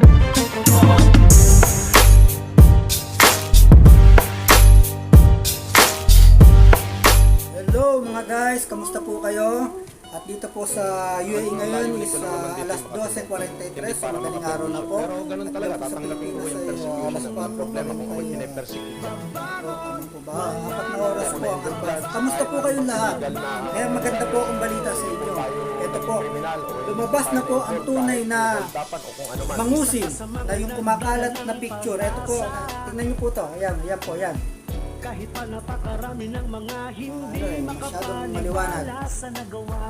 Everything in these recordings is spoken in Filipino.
Thank you. Dito po sa UAE ngayon is uh, alas 12.43, sa madaling araw na po. Pero ganun talaga, tatanggapin ko yung uh, alas persecution. 4 Ang problema kung po pinipersecute. Ano po ba? Apat na oras po ang advance. Kamusta po kayong lahat? Kaya maganda po ang balita sa inyo. Ito po, lumabas na po ang tunay na ano man. mangusin na yung kumakalat na picture. Ito po, tingnan niyo po to. Ayan, ayan po, ayan. Kahit pa napakarami ng mga hindi maliwanag. makapaniwala sa nagawa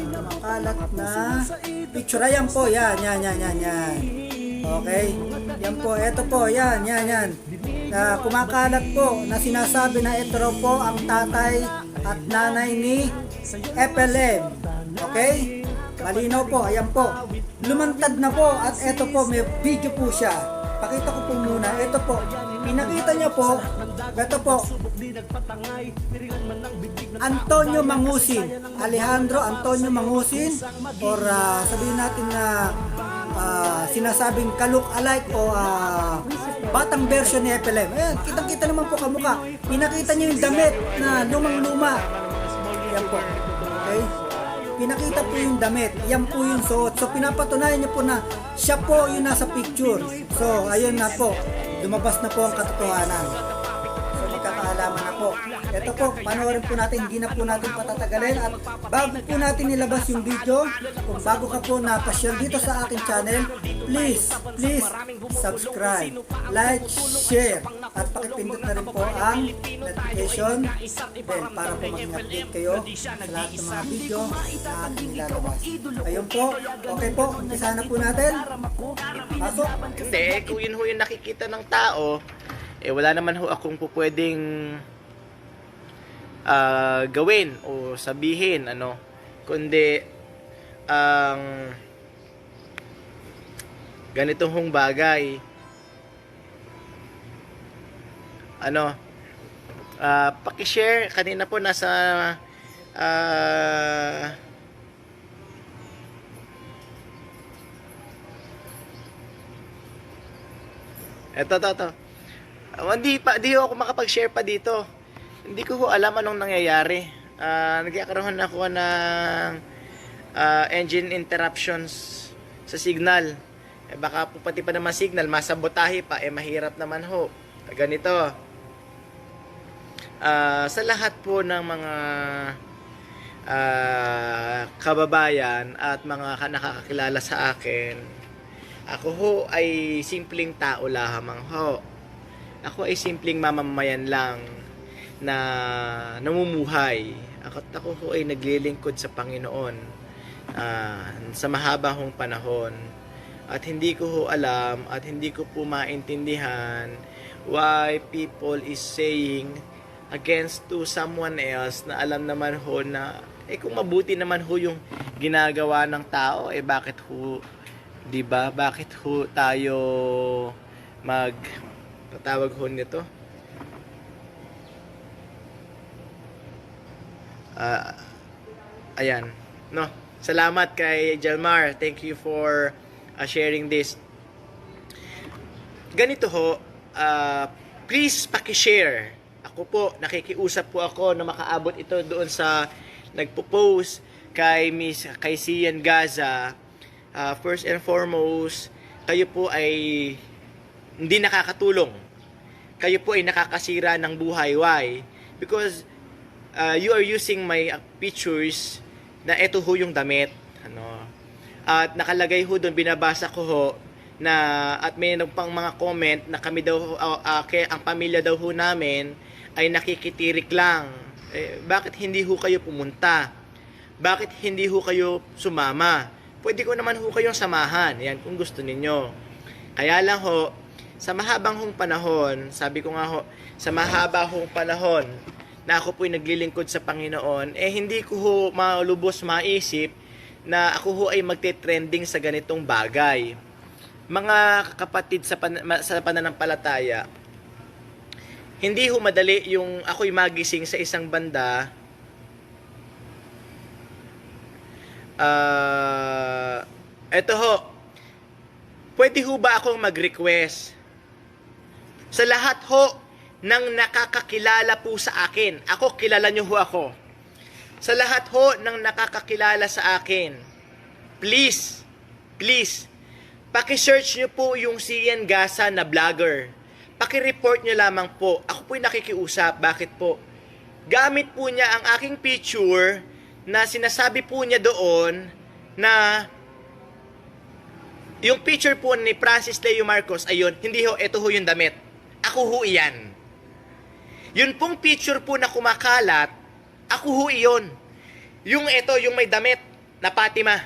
Kumakalat na picture. Ayan po, yan, yan, yan, yan, yan. Okay? Yan po, ito po, yan, yan, yan. Na kumakalat po na sinasabi na ito raw po ang tatay at nanay ni FLM. Okay? Malinaw po, ayan po. Lumantad na po at ito po, may video po siya. Pakita ko po muna. Ito po, pinakita niya po, ito po, Antonio Mangusin, Alejandro Antonio Mangusin, or ah, sabihin natin na ah, sinasabing kaluk alike o ah, batang version ni FLM. Ayan, kitang-kita naman po kamukha. Pinakita niyo yung damit na lumang-luma. Yan po. Pinakita po yung damit. Yan po yung suot. So, pinapatunayan niyo po na siya po yung nasa picture. So, ayun na po. Lumabas na po ang katotohanan. So may kakaalaman na po. Ito po, panoorin po natin, hindi na po natin patatagalin at bago po natin nilabas yung video, kung bago ka po napasyal dito sa aking channel, please, please subscribe, like, share, at pakipindot na rin po ang notification bell para po maging update kayo sa lahat ng mga video na ating nilalabas. Ayun po, okay po, umpisa na po natin. Pasok. Hindi, eh, kung yun ho yung nakikita ng tao, eh wala naman ho akong po pwedeng ah, gawin o sabihin, ano, kundi ang ganitong hong bagay, ano, ah, pakishare, kanina po nasa ah, Eto, to, to. Ah, hindi pa, di ako makapag-share pa dito. Hindi ko alam anong nangyayari. Ah, nagkakaroon ako ng ah, engine interruptions sa signal. Eh, baka po pati pa naman signal, masabotahe pa, eh mahirap naman ho. Ganito. Ah, sa lahat po ng mga ah, kababayan at mga ka- nakakakilala sa akin, ako ho ay simpleng tao lamang ho. Ako ay simpleng mamamayan lang na namumuhay. Ako, ako ho ay naglilingkod sa Panginoon ah, sa mahaba hong panahon. At hindi ko ho alam at hindi ko po maintindihan why people is saying against to someone else na alam naman ho na eh kung mabuti naman ho yung ginagawa ng tao eh bakit ho 'di ba? Bakit ho tayo mag patawag ho nito? Ah, ayan. No. Salamat kay Jalmar. Thank you for uh, sharing this. Ganito ho, ah, please paki-share. Ako po, nakikiusap po ako na makaabot ito doon sa nagpo-post kay Miss kay Gaza. Ah, first and foremost, kayo po ay hindi nakakatulong. Kayo po ay nakakasira ng buhay. Why? Because uh, you are using my uh, pictures na eto ho yung damit. Ano? At nakalagay ho doon, binabasa ko ho, na at may pang mga comment na kami daw, uh, uh, ang pamilya daw ho namin ay nakikitirik lang. Eh, bakit hindi ho kayo pumunta? Bakit hindi ho kayo sumama? Pwede ko naman ho kayong samahan. Yan, kung gusto ninyo. Kaya lang ho, sa mahabang hong panahon, sabi ko nga ho, sa mahaba hong panahon na ako po'y naglilingkod sa Panginoon, eh hindi ko ho malubos maisip na ako ho ay magte-trending sa ganitong bagay. Mga kapatid sa, pan- sa pananampalataya, hindi ho madali yung ako'y magising sa isang banda Ah, eto ho. pwede ho ba akong mag-request? Sa lahat ho ng nakakakilala po sa akin, ako, kilala niyo ho ako. Sa lahat ho ng nakakakilala sa akin, please, please, paki-search niyo po yung Sian Gasa na vlogger. Paki-report niyo lamang po. Ako po'y nakikiusap. Bakit po? Gamit po niya ang aking picture na sinasabi po niya doon na yung picture po ni Francis Leo Marcos, ayun, hindi ho, ito ho yung damit. Ako ho iyan. Yun pong picture po na kumakalat, ako ho iyon. Yung ito, yung may damit na Fatima.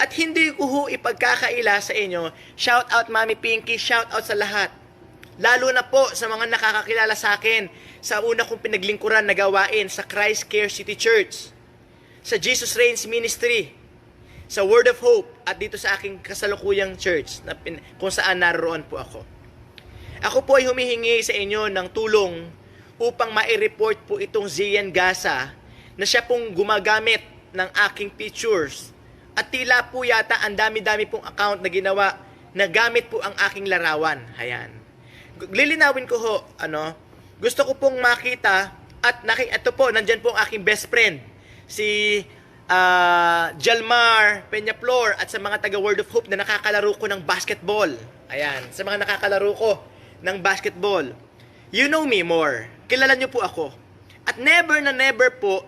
At hindi ko ho ipagkakaila sa inyo, shout out Mami Pinky, shout out sa lahat. Lalo na po sa mga nakakakilala sa akin sa una kong pinaglingkuran na gawain sa Christ Care City Church, sa Jesus Reigns Ministry, sa Word of Hope, at dito sa aking kasalukuyang church na pin- kung saan naroon po ako. Ako po ay humihingi sa inyo ng tulong upang ma-report po itong Zian Gaza na siya pong gumagamit ng aking pictures. At tila po yata ang dami-dami pong account na ginawa na gamit po ang aking larawan. Ayan. Lilinawin ko ho, ano, gusto ko pong makita at naki, ito po, nandyan po ang aking best friend, si ah, Jalmar Peñaflor at sa mga taga Word of Hope na nakakalaro ko ng basketball. Ayan, sa mga nakakalaro ko ng basketball. You know me more. Kilala niyo po ako. At never na never po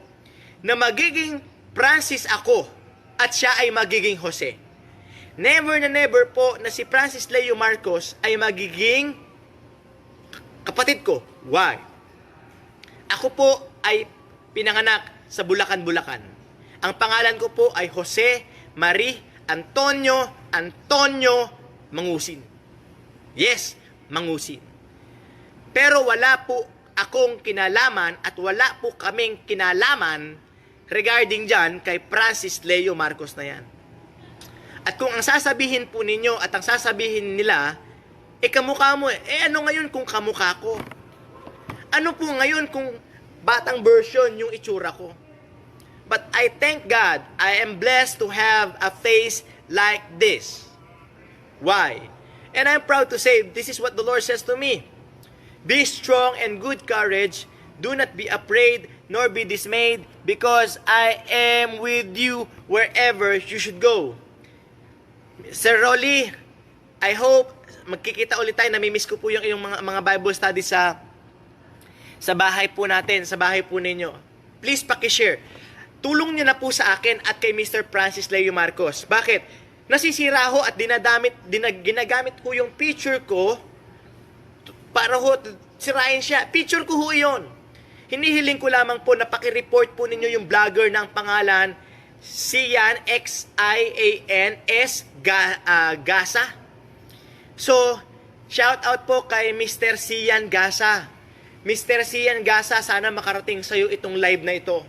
na magiging Francis ako at siya ay magiging Jose. Never na never po na si Francis Leo Marcos ay magiging kapatid ko. Why? Ako po ay pinanganak sa Bulacan, Bulacan. Ang pangalan ko po ay Jose Marie Antonio Antonio Mangusin. Yes, Mangusin. Pero wala po akong kinalaman at wala po kaming kinalaman regarding dyan kay Francis Leo Marcos na yan. At kung ang sasabihin po ninyo at ang sasabihin nila, eh kamukha mo eh. Eh ano ngayon kung kamukha ko? Ano po ngayon kung batang version yung itsura ko? But I thank God I am blessed to have a face like this. Why? And I'm proud to say this is what the Lord says to me. Be strong and good courage. Do not be afraid nor be dismayed because I am with you wherever you should go. Sir Rolly, I hope magkikita ulit tayo. Namimiss ko po yung inyong mga, mga Bible study sa sa bahay po natin, sa bahay po ninyo. Please pakishare. Tulong niyo na po sa akin at kay Mr. Francis Leo Marcos. Bakit? Nasisira ho at dinadamit, dinag, ginagamit ko yung picture ko para ho sirain siya. Picture ko ho yun. Hinihiling ko lamang po na pakireport po ninyo yung vlogger ng pangalan Sian X-I-A-N-S Ga, ah, Gasa. So, shout out po kay Mr. Sian Gasa. Mr. Sian Gasa, sana makarating sa'yo itong live na ito.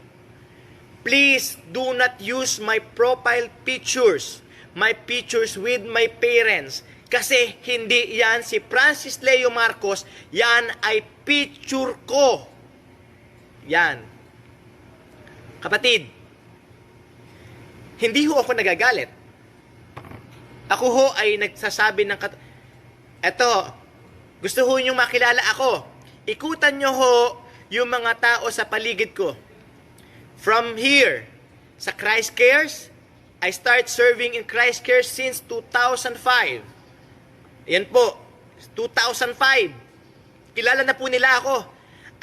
Please do not use my profile pictures, my pictures with my parents. Kasi hindi yan si Francis Leo Marcos, yan ay picture ko. Yan. Kapatid, hindi ho ako nagagalit. Ako ho ay nagsasabi ng kat... Eto, gusto ho niyong makilala ako. Ikutan niyo ho yung mga tao sa paligid ko. From here, sa Christ Cares, I start serving in Christ Cares since 2005. Yan po, 2005. Kilala na po nila ako.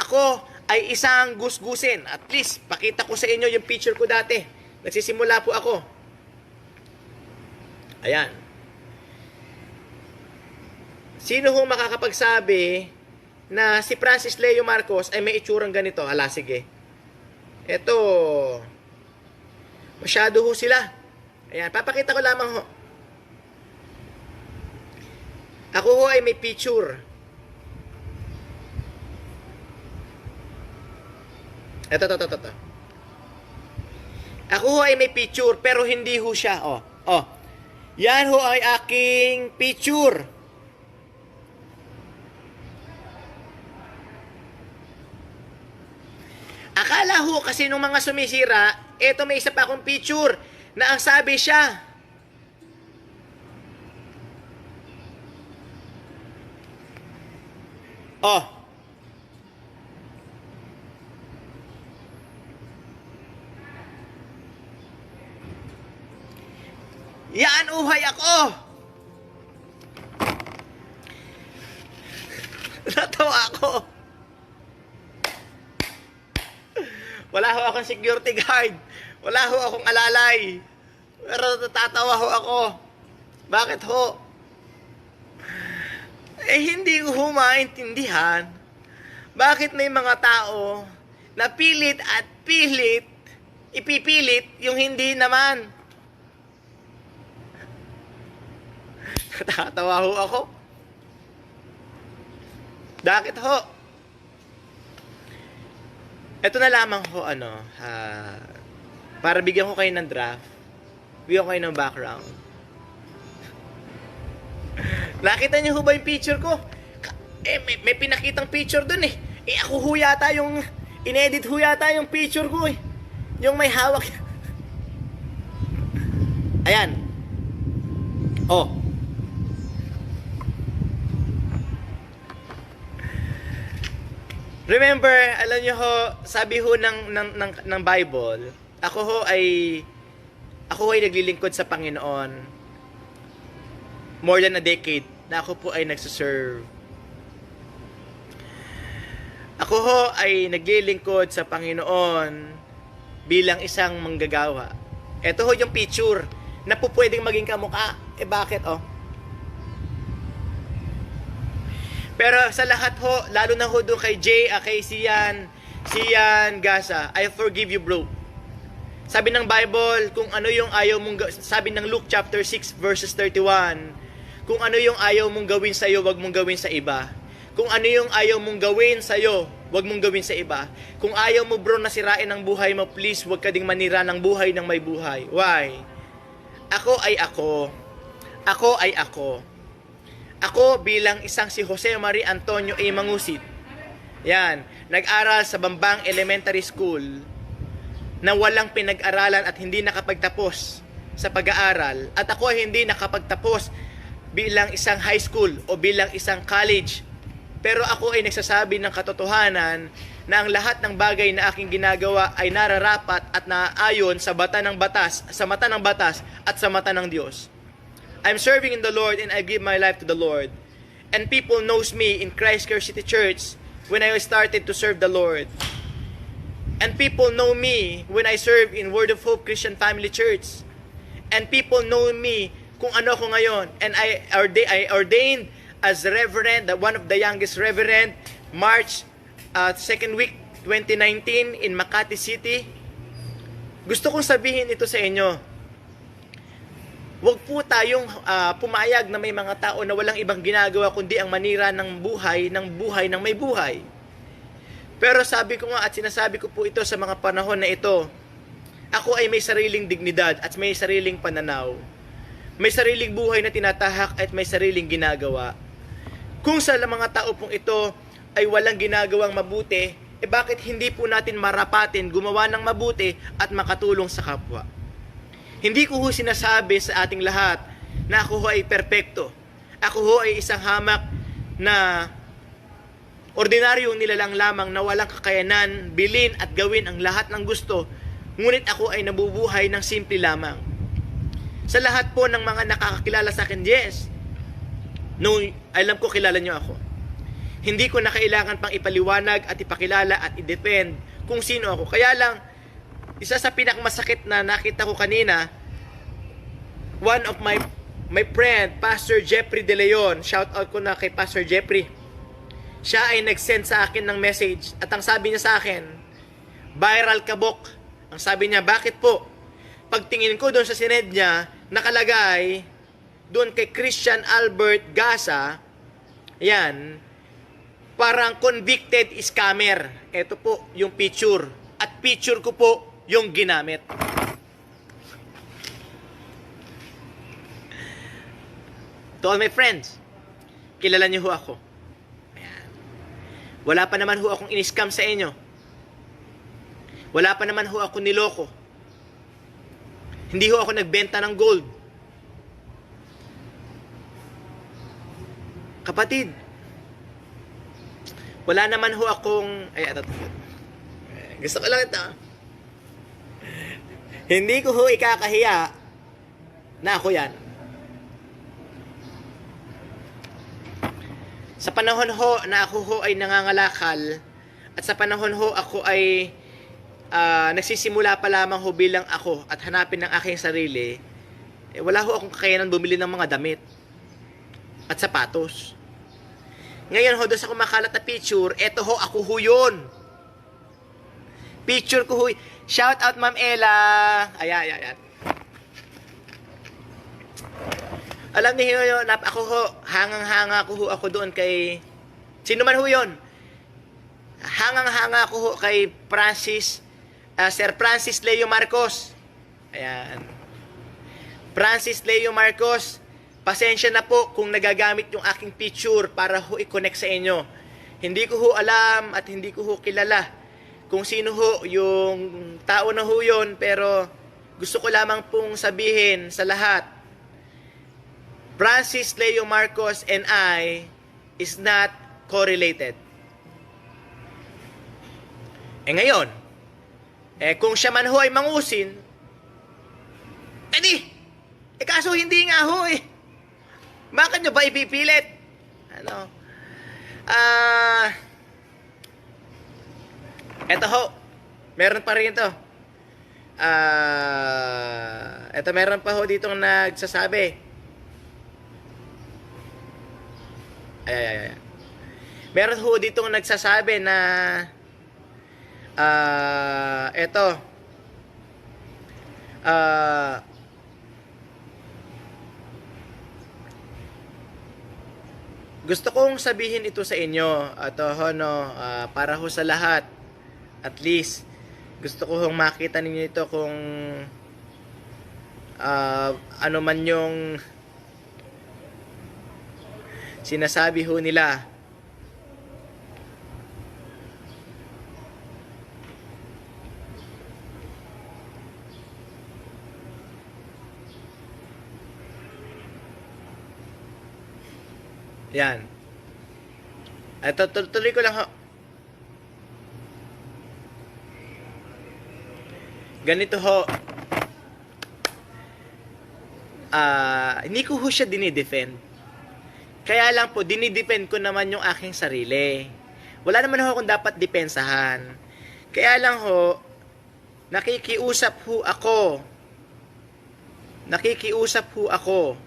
Ako ay isang gusgusin. At least, pakita ko sa inyo yung picture ko dati. Nagsisimula po ako. Ayan. Sino ho makakapagsabi na si Francis Leo Marcos ay may itsurang ganito? Hala, sige. Ito, masyado ho sila. Ayan, papakita ko lamang ho. Ako ho ay may picture. Ito, ito, ito, ito. Ako ho ay may picture, pero hindi ho siya. Oh, oh. Yan ho ay aking picture. Akala ho kasi nung mga sumisira, eto may isa pa akong picture na ang sabi siya, Oh. Yaan uhay ako. Natawa ako. Wala ho akong security guard. Wala ho akong alalay. Pero natatawa ho ako. Bakit ho? Eh hindi ko ho maintindihan. Bakit may mga tao na pilit at pilit, ipipilit yung hindi naman. Natatawa ho ako. Bakit ho? Ito na lamang ho, ano, ah, para bigyan ko kayo ng draft, bigyan ko kayo ng background. Nakita niyo ho ba yung picture ko? Eh, may, may pinakitang picture dun eh. Eh, ako ho yata yung, inedit ho yata yung picture ko eh. Yung may hawak. Ayan. Oh. Remember, alam niyo ho, sabi ho ng, ng, ng, ng Bible, ako ho ay, ako ay naglilingkod sa Panginoon more than a decade na ako po ay nagsiserve. Ako ho ay naglilingkod sa Panginoon bilang isang manggagawa. Ito ho yung picture na po pwedeng maging kamukha. Eh bakit oh? Pero sa lahat ho, lalo na ho doon kay Jay, ah, kay Sian, Sian Gaza, I forgive you bro. Sabi ng Bible, kung ano yung ayaw mong, sabi ng Luke chapter 6 verses 31, kung ano yung ayaw mong gawin sa iyo, wag mong gawin sa iba. Kung ano yung ayaw mong gawin sa iyo, wag mong gawin sa iba. Kung ayaw mo bro na sirain ang buhay mo, please wag ka ding manira ng buhay ng may buhay. Why? Ako ay ako. Ako ay ako. Ako bilang isang si Jose Marie Antonio A. Mangusit. Yan, nag-aral sa Bambang Elementary School na walang pinag-aralan at hindi nakapagtapos sa pag-aaral at ako ay hindi nakapagtapos bilang isang high school o bilang isang college. Pero ako ay nagsasabi ng katotohanan na ang lahat ng bagay na aking ginagawa ay nararapat at naaayon sa bata ng batas, sa mata ng batas at sa mata ng Diyos. I'm serving in the Lord and I give my life to the Lord. And people knows me in Christ Care City Church when I started to serve the Lord. And people know me when I serve in Word of Hope Christian Family Church. And people know me kung ano ko ngayon. And I, orda- I ordained as reverend, one of the youngest reverend, March uh, second week 2019 in Makati City. Gusto kong sabihin ito sa inyo. Huwag po tayong ah, pumayag na may mga tao na walang ibang ginagawa kundi ang manira ng buhay ng buhay ng may buhay. Pero sabi ko nga at sinasabi ko po ito sa mga panahon na ito, ako ay may sariling dignidad at may sariling pananaw. May sariling buhay na tinatahak at may sariling ginagawa. Kung sa mga tao pong ito ay walang ginagawang mabuti, eh bakit hindi po natin marapatin gumawa ng mabuti at makatulong sa kapwa? Hindi ko ho sinasabi sa ating lahat na ako ho ay perpekto. Ako ho ay isang hamak na ordinaryong nilalang lamang na walang kakayanan, bilin at gawin ang lahat ng gusto, ngunit ako ay nabubuhay ng simple lamang. Sa lahat po ng mga nakakakilala sa akin, yes, no, alam ko kilala nyo ako. Hindi ko na kailangan pang ipaliwanag at ipakilala at i-defend kung sino ako. Kaya lang, isa sa pinakamasakit na nakita ko kanina, one of my my friend, Pastor Jeffrey De Leon, shout out ko na kay Pastor Jeffrey. Siya ay nag-send sa akin ng message at ang sabi niya sa akin, viral kabok. Ang sabi niya, bakit po? Pagtingin ko doon sa sined niya, nakalagay doon kay Christian Albert Gaza, yan, parang convicted scammer. Ito po yung picture. At picture ko po yung ginamit. To all my friends, kilala niyo ho ako. Ayan. Wala pa naman ho akong in-scam sa inyo. Wala pa naman ho ako niloko. Hindi ho ako nagbenta ng gold. Kapatid, Wala naman ho akong... Ay, ito. Gusto ko lang ito. Hindi ko ho ikakahiya na ako yan. Sa panahon ho na ako ho ay nangangalakal at sa panahon ho ako ay ah, nagsisimula pa lamang ho bilang ako at hanapin ng aking sarili, eh, wala ho akong kakayanan bumili ng mga damit at sapatos. Ngayon ho, doon sa kumakalat na picture, eto ho, ako ho yun. Picture ko ho. y- Shout out, Ma'am Ella. Ayan, ayan, ayan. Alam niyo yun, nap ako ho, hangang-hanga ko ho ako doon kay... Sino man ho yun? Hangang-hanga ko ho kay Francis, ah, Sir Francis Leo Marcos. Ayan. Francis Leo Marcos, pasensya na po kung nagagamit yung aking picture para ho i-connect sa inyo. Hindi ko ho alam at hindi ko ho kilala kung sino ho yung tao na ho yun, pero gusto ko lamang pong sabihin sa lahat, Francis Leo Marcos and I is not correlated. Eh ngayon, eh kung siya man ho ay mangusin, edi, eh kaso hindi nga ho eh. Bakit nyo ba ipipilit? Ano? Ah... eto ho. Meron pa rin ito. Ah... eto meron pa ho ditong nagsasabi. Ay, ay, ay. Meron ho ditong nagsasabi na ah eto ah gusto kong sabihin ito sa inyo at ho no ah, para ho sa lahat at least gusto ko hong makita ninyo ito kung ah, ano man yung sinasabi ho nila Yan. Ito, tul- tuloy ko lang ho. Ganito ho. Ah, hindi ko ho siya dinidefend. Kaya lang po, dinidefend ko naman yung aking sarili. Wala naman ho akong dapat depensahan. Kaya lang ho, nakikiusap ho ako. Nakikiusap ho ako.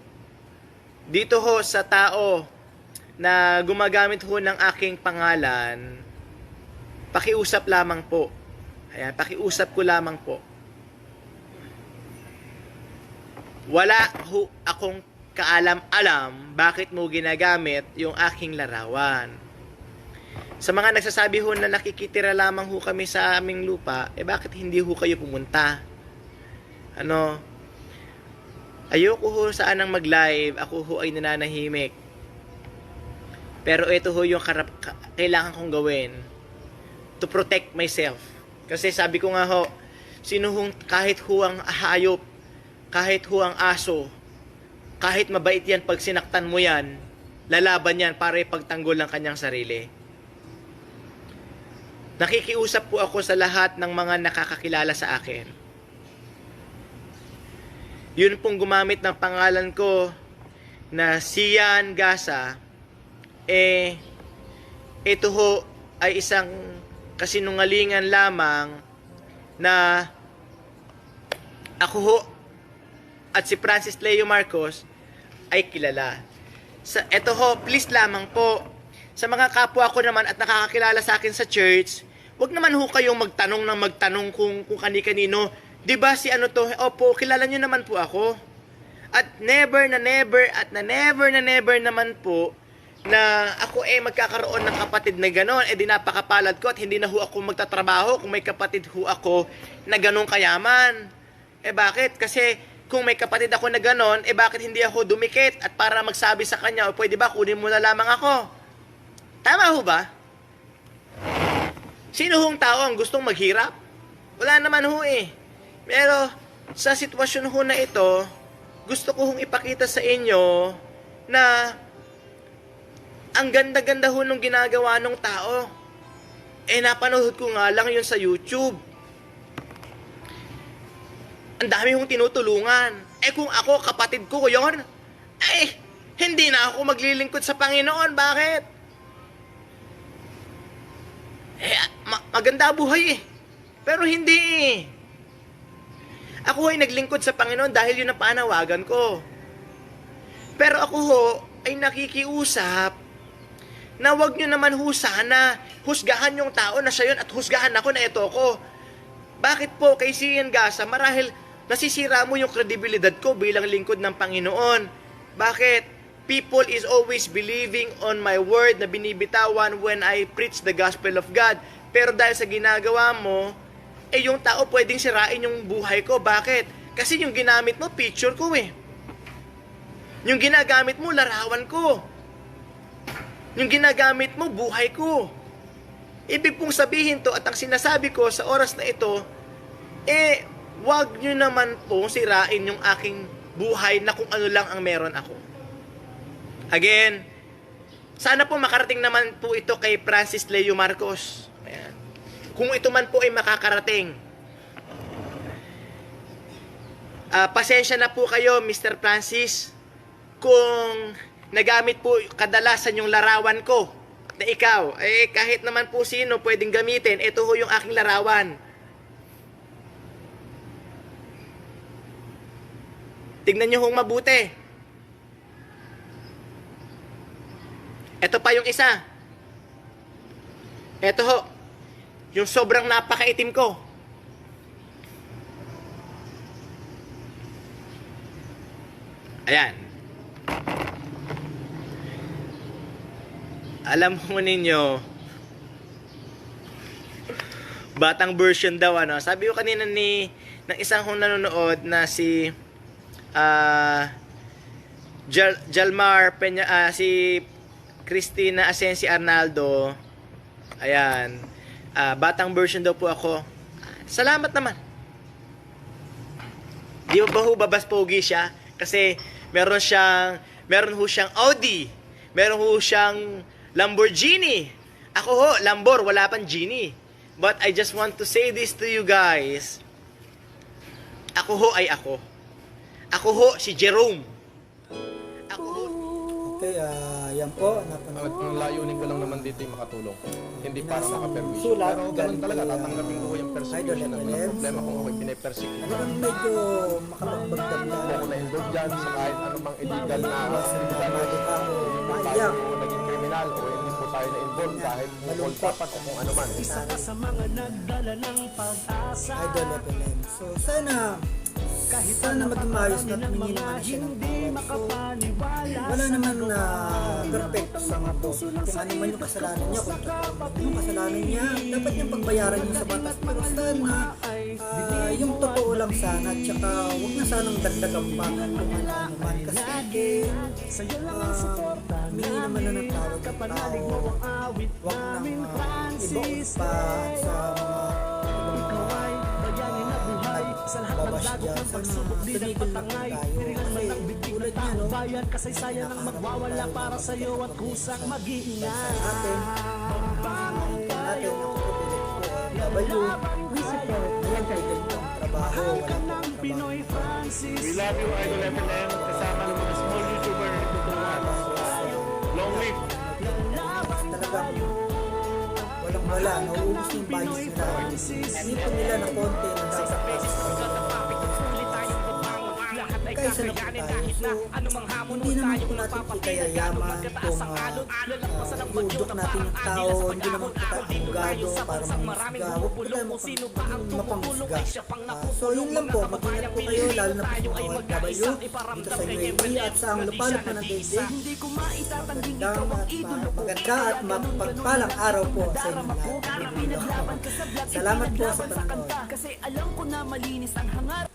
Dito ho sa tao na gumagamit ho ng aking pangalan, pakiusap lamang po. Ayan, pakiusap ko lamang po. Wala ho akong kaalam-alam bakit mo ginagamit yung aking larawan. Sa mga nagsasabi ho na nakikitira lamang ho kami sa aming lupa, eh bakit hindi ho kayo pumunta? Ano? Ayoko ho saan ang mag-live, ako ho ay nananahimik. Pero ito ho yung karap, ka- kailangan kong gawin to protect myself. Kasi sabi ko nga ho, sino hong kahit ho ang hayop, kahit ho ang aso, kahit mabait yan pag sinaktan mo yan, lalaban yan para ipagtanggol ang kanyang sarili. Nakikiusap po ako sa lahat ng mga nakakakilala sa akin. Yun pong gumamit ng pangalan ko na Sian Gasa, eh, ito ho ay isang kasinungalingan lamang na ako ho at si Francis Leo Marcos ay kilala. Sa eto ho, please lamang po sa mga kapwa ko naman at nakakakilala sa akin sa church, wag naman ho kayong magtanong ng magtanong kung kung kani-kanino. 'Di ba si ano to? Opo, kilala niyo naman po ako. At never na never at na never na never naman po na ako eh magkakaroon ng kapatid na gano'n, eh di napakapalad ko at hindi na ho ako magtatrabaho kung may kapatid ho ako na gano'ng kayaman. Eh bakit? Kasi kung may kapatid ako na gano'n, eh bakit hindi ako dumikit at para magsabi sa kanya, o pwede ba kunin mo na lamang ako? Tama ho ba? Sino hong tao ang gustong maghirap? Wala naman ho eh. Pero sa sitwasyon ho na ito, gusto ko hong ipakita sa inyo na ang ganda-ganda ho nung ginagawa ng tao. Eh, napanood ko nga lang yun sa YouTube. Ang dami hong tinutulungan. Eh, kung ako, kapatid ko yon, eh, hindi na ako maglilingkod sa Panginoon. Bakit? Eh, ma- maganda buhay eh. Pero hindi eh. Ako ay naglingkod sa Panginoon dahil yun ang panawagan ko. Pero ako ho, ay nakikiusap na wag nyo naman ho sana husgahan yung tao na siya yun at husgahan ako na ito ko. Bakit po kay Sian Gasa marahil nasisira mo yung kredibilidad ko bilang lingkod ng Panginoon? Bakit? People is always believing on my word na binibitawan when I preach the gospel of God. Pero dahil sa ginagawa mo, eh yung tao pwedeng sirain yung buhay ko. Bakit? Kasi yung ginamit mo, picture ko eh. Yung ginagamit mo, larawan ko. Yung ginagamit mo, buhay ko. Ibig pong sabihin to at ang sinasabi ko sa oras na ito, eh, wag nyo naman po sirain yung aking buhay na kung ano lang ang meron ako. Again, sana po makarating naman po ito kay Francis Leo Marcos. Ayan. Kung ito man po ay makakarating. Ah, pasensya na po kayo, Mr. Francis, kung nagamit po kadalasan yung larawan ko na ikaw, eh kahit naman po sino pwedeng gamitin, ito ho yung aking larawan. Tignan nyo hong mabuti. Ito pa yung isa. Ito ho. Yung sobrang napakaitim ko. Ayan. Alam mo ninyo, batang version daw ano. Sabi ko kanina ni ng isang kong nanonood na si ah Jal- Jalmar Peña, ah, si Christina Asensi Arnaldo. Ayan. Ah, batang version daw po ako. Salamat naman. Di ba ba ho babas pogi siya? Kasi meron siyang meron ho siyang Audi. Meron ho siyang Lamborghini. Ako ho, Lambor, wala pang Genie. But I just want to say this to you guys. Ako ho ay ako. Ako ho si Jerome. Ako ho Okay, ah, yan po. Ang, Napanood. ang layunin ko lang naman dito yung makatulong. Hindi para makaperwisyo. Sulat, Pero ganun galing talaga, ah, tatanggapin ko yung persecution. Idol Walang problema kung ako'y pinipersecute. Ano bang medyo makapagbagdam na Hindi ako na-involved dyan sa kahit anumang illegal na Sa illegal mali ka o Hindi pa maiyak. ako naging kriminal o hindi po tayo na-involved kahit bukol papat o kung ano man. Isa ka sa mga nagdala ng pag-asa Idol FLM. So, sana Kahit sana maging maayos na ng tumingin mga naman siya ng hindi tawad. So, wala naman na perfecto sa mundo. Kung ano man yung kasalanan niya, kung totoo yung kasalanan niya, dapat niyang pagbayaran yung sa batas. Pero sana, ah, yung totoo lang sana, at saka huwag na sanang dagdagan pa. Kung ano-ano man. Kasi, suporta. humingi naman na ng yung Kapanalig tao. Huwag nang uh, ibaon pa sa Sa lahat ng dagok ng pagsubok di na tayo. Nirilan man ang tulad ng taong bayan Kasaysayan ang magwawala para sa'yo at kusang mag-iingat. Atin. natin ako po Wala po ng Pinoy. Francis We love you, Idol FLM. Kasama ng mga small YouTuber na tutulungan. Long live! Talagang walang wala. Nauubos yung budget nila. Ipon nila ng konti ng Kaysa na po tayo. So, hindi naman po natin ikayayaman kung uh, iudok natin yung tao, hindi naman po tayo abogado para mamusga. Huwag po tayo mapang- mapanghusga. Ah, so, yun lang po. Mag-ingat po kayo, lalo na po sa mga OFW, dito sa UAE at sa ang lupalop na ng daigdig. Magandang at ma- maganda at mapagpalang araw po sa inyo lahat. Salamat po sa panonood. Kasi alam ko na malinis ang hangar